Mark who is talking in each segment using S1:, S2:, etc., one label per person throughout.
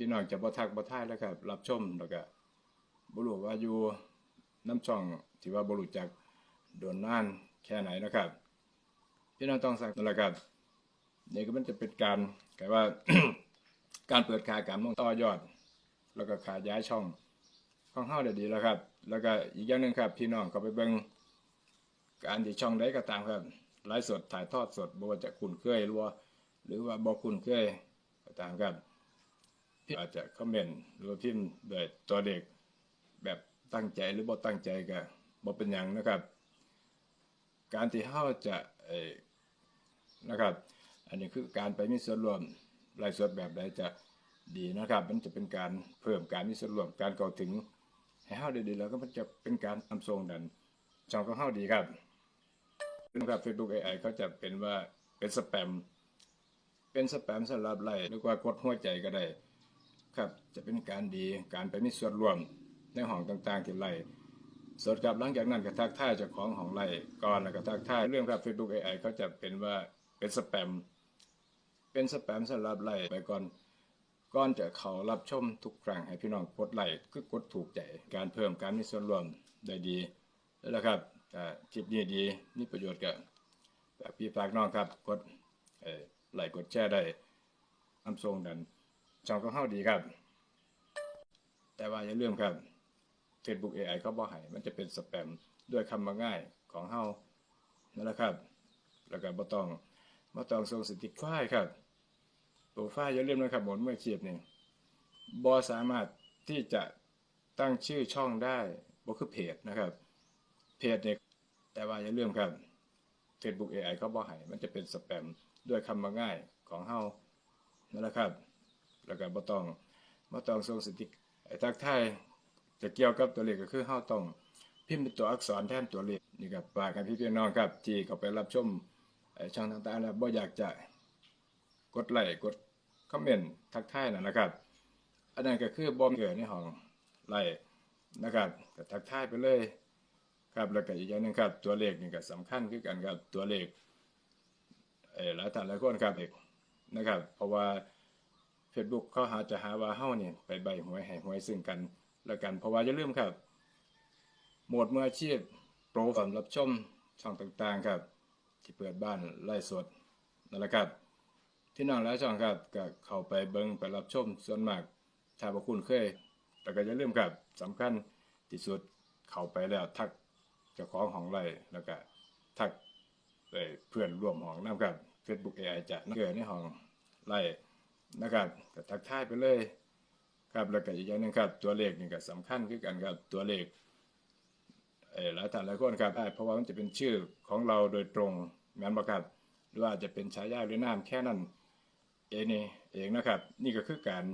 S1: พี่น้องจะบ่ทักบ่ทายแล้วครับ รับชมแล้วก็บ่รู้ว่าอยู่น้ำช่องที่ว่าบ่รู้จักโดนนานแค่ไหนนะครับ พี่น้องต้องสั่งนั่นแหละครับนี่ก็มันจะเป็นการกว่าการเปิดขายการมองต่อยอด แล้วก็ขายย้ายช่องของเฮาได้ดีแล้วครับ แล้วก็อีกอย่างหนึ่งครับ พี่น้องก็ไปเบิ่งการที่ช่องใดก็ตามครับไลฟ์สดถ่ายทอดสดบ่ว่าจะคุ้นเคยหรือว่าหรือว่าบ่คุ้นเคยก็ตามครับ อาจจะคอมเมนต์หรือว่าพิมพ์โดยตัวเลขแบบตั้งใจหรือบ่ตั้งใจก็บ่เป็นหยังนะครับ การที่เฮาจะนะครับ อันนี้คือการไปมีส่วนร่วมรายส่วนแบบใดจะดีนะครับ มันจะเป็นการเพิ่มการมีส่วนร่วมการเข้าถึงให้เฮาได้ดีแล้วก็มันจะเป็นการนำส่งดันช่องของเฮาดีครับนะครับ Facebook AI เขาจะเป็นว่าเป็นสแปม เป็นสแปมสำหรับไล่หรือว่ากดหัวใจก็ได้ ครับจะเป็นการดีการไปมีส่วนร่วมในห้องต่างๆที่ไล่สดกับหลังจากนั้นก็ทักทายเจ้าของของไล่ก่อนแล้วก็ทักทายเรื่องครับ Facebook AI เขาจะเป็นว่าเป็นสแปม เป็นสแปมสำหรับไล่ไปก่อนก่อนจะเขารับชมทุกครั้งให้พี่น้องกดไลค์คือกดถูกใจการเพิ่มการมีส่วนร่วมได้ดี แล้วละครับคลิปนี้ดีมีประโยชน์กับพี่ฝากน้องครับ กดไลค์กดแชร์ได้นำส่งดัน ช่องของเฮาดีครับ แต่ว่าอย่าลืมครับ Facebook AI เขาบ่ให้มันจะเป็นสแปมด้วยคำมาง่ายของเฮานั่นแหละครับ แล้วก็บ่ต้องบ่ต้องส่งสติกเกอร์ครับโปรไฟล์อย่าลืมนะครับหมดเมื่อเชียบนี่บ่สามารถที่จะตั้งชื่อช่องได้บ่คือเพจนะครับ เพจเนี่ยแต่ว่าอย่าลืมครับ Facebook AI เขาบ่ให้มันจะเป็นสแปมด้วยคำมาง่ายของเฮานั่นแหละครับ แล้วก็บ่ต้องบ่ต้องส่งสติกไอ้ทักทายจะเกี่ยวกับตัวเลขก็คือเฮาต้องพิมพ์เป็นตัวอักษรแทนตัวเลขนี่ครับฝากให้พี่พี่น้องครับที่เขาไปรับชมช่องต่างๆแล้วบ่อยากจะกดไลค์กดคอมเมนต์ทักทายนั่นนะครับ อันนั้นก็คือบ่เกิดในห้องไลค์นะครับก็ทักทายไปเลยครับแล้วก็อีกอย่างหนึงครับตัวเลขนี่ก็สำคัญคือกันครับตัวเลขเออหลายท่านหลายคนครับเด็กนะครับ เพราะว่า Facebook เขาหาจะหาว่าเฮาเนี่ยไปใบหวยให้หวยซึ่งกันแล้วกัน เพราะว่าอย่าลืมครับ หมดมืออาชีพโปรสำหรับชมช่องต่างๆครับ ที่เปิดบ้านไล่สดนั่นแหละครับที่น้องแล้วช่องครับก็เข้าไปเบิ่งไปรับชมส่วนมากถ้าบ่คุณเคยแต่ก็อย่าลืมครับสำคัญที่สุดเข้าไปแล้วทักเจ้าของหองไร่แล้วก็ทักเอ่อเพื่อนร่วมห้องนํครับ Facebook AI จะเกิดในห้องไร่ นะครับก็ทักทายไปเลยครับแล้วก็อีกอย่างหนึงครับตัวเลขนี่ก็สำคัญคือกันครับตัวเลขเออหลายท่านหลายคนครับได้เพราะว่ามันจะเป็นชื่อของเราโดยตรงแม่นบ่ครับหรือว่าจะเป็นฉายาหรือนามแค่นั้นเองนี่เองนะครับ นี่ก็คือการ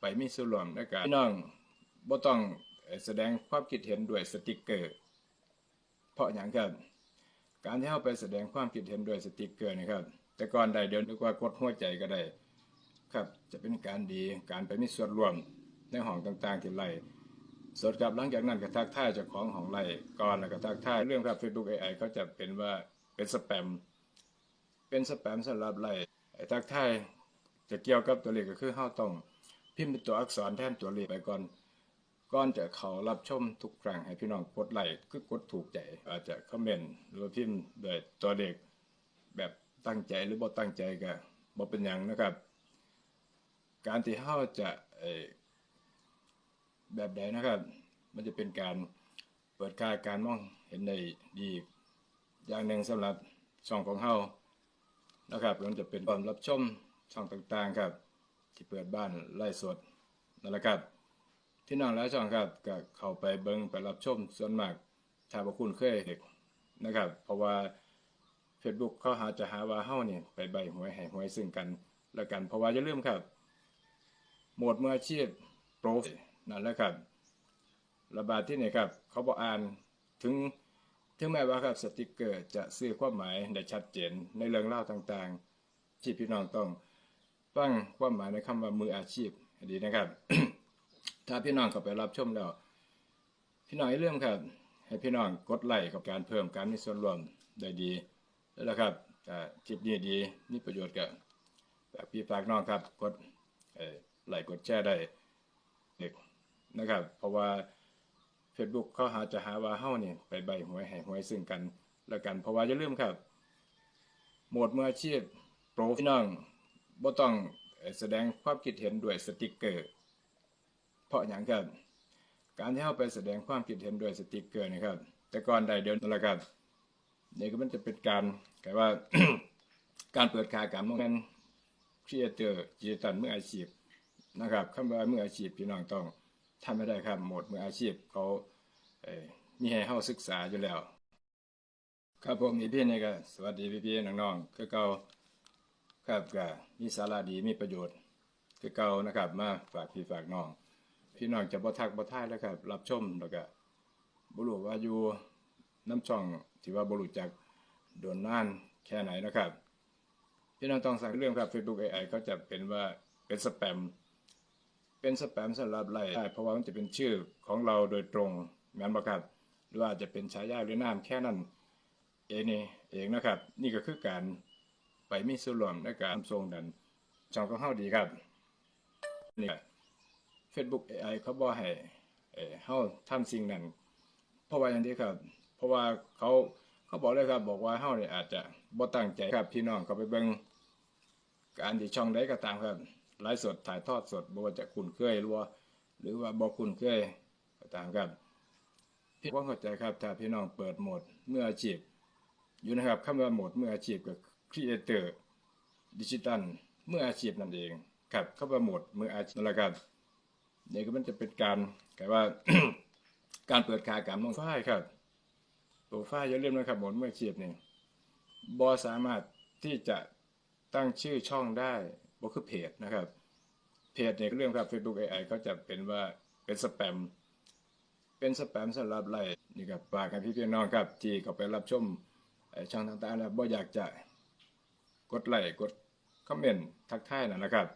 S1: ไปมีส่วนร่วมในการพี่น้องบ่ต้องแสดงความคิดเห็นด้วยสติกเกอร์ เพราะอย่างครับการที่เราไปแสดงความคิดเห็นด้วยสติกเกอร์นี่ครับ แต่ก่อนใดเดี๋ยวนึกว่ากดหัวใจก็ได้ ครับจะเป็นการดีการไปมีส่วนร่วมในห้องต่างๆที่ไล่สดกับหลังจากนั้นก็ทักทายเจ้าของห้องไล่ก่อนแล้วก็ทักทายเรื่องครับ Facebook AI เขาจะเป็นว่าเป็นสแปม เป็นสแปมสำหรับไล่ไอ้ทักทายจะเกี่ยวกับตัวเลขก็คือเฮาต้องพิมพ์เป็นตัวอักษรแทนตัวเลขไปก่อนก่อนจะเขารับชมทุกครั้งให้พี่น้องกดไลค์คือกดถูกใจอาจจะคอมเมนต์หรือพิมพ์โดยตัวเลขแบบตั้งใจหรือบ่ตั้งใจก็บ่เป็นหยังนะครับ การที่เฮาจะแบบใดนะครับ มันจะเป็นการเปิดค่ายการมองเห็นได้ดีอย่างหนึ่งสำหรับช่องของเฮานะครับมันจะเป็นการรับชมช่องต่างๆครับ ที่เปิดบ้านไล่สดนั่นแหละครับที่น้องแล้วช่องครับก็เข้าไปเบิ่งไปรับชมส่วนมากถ้าบ่คุณเคยเด็กนะครับ เพราะว่า Facebook เขาหาจะหาว่าเฮานี่ไปใบหวยให้หวยซึ่งกัน แล้วกันเพราะว่าอย่าลืมครับ หมดมืออาชีพโปรนั่นแหละครับ ระบาดที่นี่ครับ เขาบอกอ่านถึงถึงแม้ว่าครับสติกเกอร์จะสื่อความหมายได้ชัดเจนในเรื่องเล่าต่างๆ ที่พี่น้องต้องฟังความหมายในคำว่ามืออาชีพดีนะครับ ถ้าพี่น้องเข้าไปรับชมแล้ว พี่น้องอย่าลืมครับ ให้พี่น้องกดไลค์กับการเพิ่มการมีส่วนร่วมได้ดีแล้วละครับคลิปนี้ดีมีประโยชน์กับพี่ฝากน้องครับ กดเอ ไลค์กดแชร์ได้เด็กนะครับ เพราะว่า Facebook เขาหาจะหาว่าเฮานี่ไปใบหวยให้หวยซึ่งกันแล้วกัน เพราะว่าอย่าลืมครับ หมดมืออาชีพโปรพี่น้องบ่ต้องแสดงความคิดเห็นด้วยสติกเกอร์ เพราะอย่างครับ การที่เฮาไปแสดงความคิดเห็นด้วยสติกเกอร์นี่ครับ แต่ก่อนใดเดียวนั่นแหละครับนี่ก็มันจะเป็นการกลายว่าการเปิดขายการมองเป็นครีเอเตอร์ดิจิตอลมืออาชีพ นะครับคำว่ามืออาชีพพี่น้องต้องทำให้ได้ครับหมดมืออาชีพเขาเมีให้เฮาศึกษาอยู่แล้ว ครับผมอีพี่นี่ก็สวัสดีพี่ๆน้องๆคือเก่าครับก็มีสาระดีมีประโยชน์ คือเก่านะครับมาฝากพี่ฝากน้อง พี่น้องจะบ่ทักบ่ทายแล้วครับ รับชมแล้วก็บ่รู้ว่าอยู่น้ำช่องที่ว่าบ่รู้จักโดนน่านแค่ไหนนะครับพี่น้องต้องสั่งเรื่องครับ Facebook AI เขาจะเป็นว่าเป็นสแปม เป็นสแปมสำหรับไล่ได้เพราะว่ามันจะเป็นชื่อของเราโดยตรงแม่นบ่ครับหรือว่าจะเป็นฉายาหรือนามแค่นั้นเองนี่เองนะครับ นี่ก็คือการไปมีส่วนร่วมในการทรงดันช่องของเฮาดีครับนี่ Facebook AI เขาบอกให้เอ่อเฮาทำสิ่งนั้น เพราะว่าอย่างนี้ครับ เพราะว่าเขาเขาบอกเลยครับ บอกว่าเฮาเนี่ยอาจจะบ่ตั้งใจครับพี่น้องก็ไปเบิ่งการที่ช่องใดก็ตามครับ ไลฟ์สดถ่ายทอดสดบ่ว่าจะคุ้นเคยหรือว่าหรือว่าบ่คุ้นเคยก็ตามครับพี่ว่าเข้าใจครับถ้าพี่น้องเปิดโหมดเมื่ออาชีพ อยู่นะครับคำว่าโหมดเมื่ออาชีพกับครีเอเตอร์ดิจิตัลเมื่ออาชีพนั่นเองครับคำว่าโหมดเมื่ออาชีพนั่นแหละครับนี่ก็มันจะเป็นการกลายว่าการเปิดขายการมองฝ้ายครับตัวฝ้ายอย่าลืมนะครับโหมดเมื่ออาชีพนี่บอสามารถที่จะตั้งชื่อช่องได้ บ่คือเพจนะครับ เพจเนี่ยเรื่องครับ Facebook AI เขาจะเป็นว่าเป็นสแปม เป็นสแปมสำหรับไล่นี่ครับฝากให้พี่พี่น้องครับที่เขาไปรับชมช่อช่องต่างๆแล้วบ่อยากจะกดไลค์กดคอมเมนต์ทักทายนะนะครับ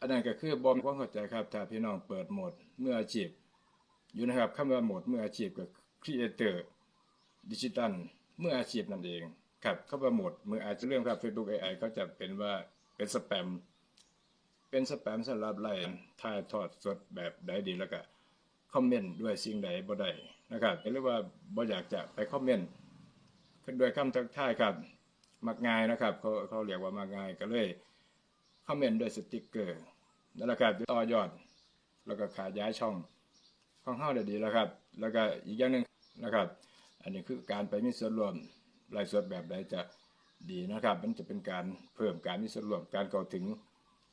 S1: อันนั้นก็คือบ่มีความเข้าใจครับถ้าพี่น้องเปิดโหมดเมื่ออาชีพ อยู่นะครับคำว่าโหมดเมื่ออาชีพกับครีเอเตอร์ดิจิตัลเมื่ออาชีพนั่นเองครับคำว่าโหมดเมื่ออาชีพเรื่องครับ Facebook AI เขาจะเป็นว่า เป็นสแปม เป็นสแปมสำหรับไล่ถ่ายทอดสดแบบใดดีแล้วก็คอมเมนต์ด้วยสิ่งใดบ่ได้นะครับหรือว่าบ่อยากจะไปคอมเมนต์ขึ้นด้วยคำทักทายครับ มักง่ายนะครับเขาเขาเรียกว่ามักง่ายก็เลยคอมเมนต์ด้วยสติกเกอร์นั่นแหละครับต่อยอด แล้วก็ขายย้ายช่องของเฮาได้ดีแล้วครับ แล้วก็อีกอย่างหนึ่งนะครับ อันนี้คือการไปมีส่วนร่วมไลฟ์สดแบบใดจะ ดีนะครับ มันจะเป็นการเพิ่มการมีส่วนร่วมการเข้าถึง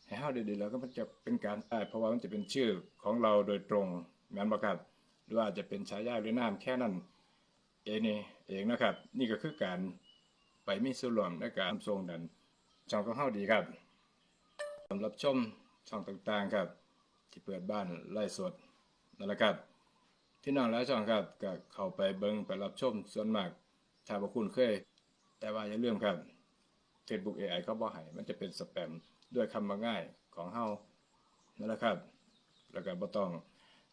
S1: ให้เฮาด้ดีแล้วก็มันจะเป็นการได้เพราะว่ามันจะเป็นชื่อของเราโดยตรงแม่นบ่ครับหรือว่าจะเป็นฉายาหรือนามแค่นั้นเองนี่เองนะครับ นี่ก็คือการไปมีส่วนร่วมในการทรงดันช่องของเฮาดีครับสำหรับชมช่องต่างๆครับ ที่เปิดบ้านไล่สดนั่นแหละครับที่น้องแล้วช่องครับก็เข้าไปเบิ่งไปรับชมส่วนมากถ้าบ่คุณเคย แต่ว่าอย่าลืมครับ Facebook AI เขาบอกให้มันจะเป็นสแปมด้วยคำมาง่ายของเฮานั่นแหละครับ แล้วก็บ่ต้อง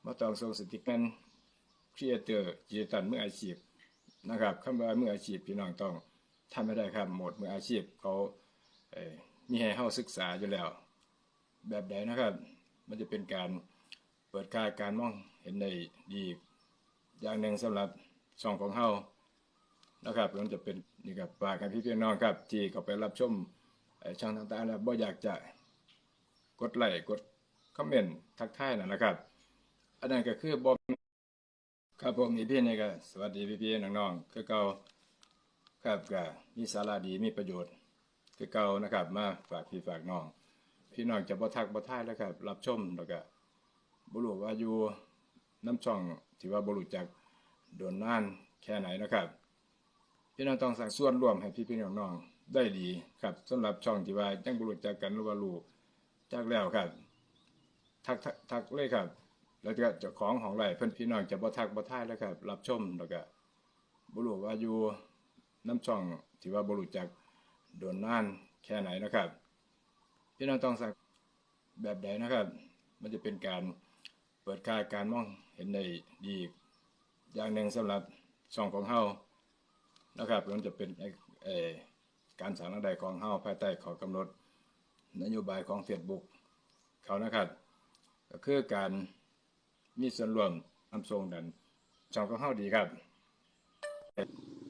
S1: บ่ต้องส่งสติกเกอร์ครีเอเตอร์ดิจิตอลมืออาชีพนะครับคำว่ามืออาชีพพี่น้องต้องทำให้ได้ครับโหมดมืออาชีพเขาเมีให้เฮาศึกษาอยู่แล้ว แบบใดนะครับ มันจะเป็นการเปิดค่ายการมองเห็นได้ดีอย่างหนึ่งสำหรับช่องของเฮา นะครับมันจะเป็นนี่ครับฝากให้พี่พี่น้องครับ ที่เขาไปรับชมช่องต่างๆแล้วบ่อยากจะกดไลค์กดคอมเมนต์ทักทายนะนะครับ อันนั้นก็คือบ่ครับผมอีพี่นี่ก็สวัสดีพี่พี่น้องๆคือเก่าครับก็มีสาระดีมีประโยชน์คือเก่านะครับ มาฝากพี่ฝากน้อง พี่น้องจะบ่ทักบ่ทายแล้วครับ รับชมแล้วก็บ่รู้ว่าอยู่น้ำช่องที่ว่าบ่รู้จักโดนนานแค่ไหนนะครับ พี่น้องต้องสั่งส่วนร่วมให้พี่พี่น้องน้องๆได้ดีครับสำหรับช่องที่ว่ายังบ่รู้จักกันรือว่ารู้จักแล้วครับทักทักทักเลยครับ แล้วก็เจ้าของของไรเพิ่อนพี่น้องจะบ่ทักบ่ท่ายแล้วครับ รับชมแล้วก็บ่รู้ว่าอยู่น้ำช่องที่ว่าบ่รู้จักโดนนานแค่ไหนนะครับ พี่น้องต้องสั่งแบบใดนะครับ มันจะเป็นการเปิดค่ายการมองเห็นได้ดีอย่างหนึ่งสำหรับช่องของเฮา นะครับมันจะเป็นการสางรายได้ของเฮาภายใต้ขอกำหนดนโยบายของ Facebook คเขานะครับก็คือการมีส่วนร่วมนำส่งดันช่องของเฮาดีครับ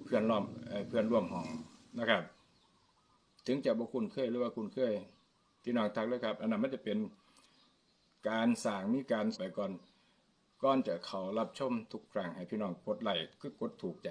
S1: เพื่อนร่วมเพื่อนร่วมห้องนะครับ ถึงจะบ่คุ้นเคยหรือว่าคุ้นเคยพี่น้องทักเลยครับ อันนั้นมันจะเป็นการสร้างมีการไปก่อนก่อนจะเขารับชมทุกครั้งให้พี่น้องกดไลค์คือกดถูกใจ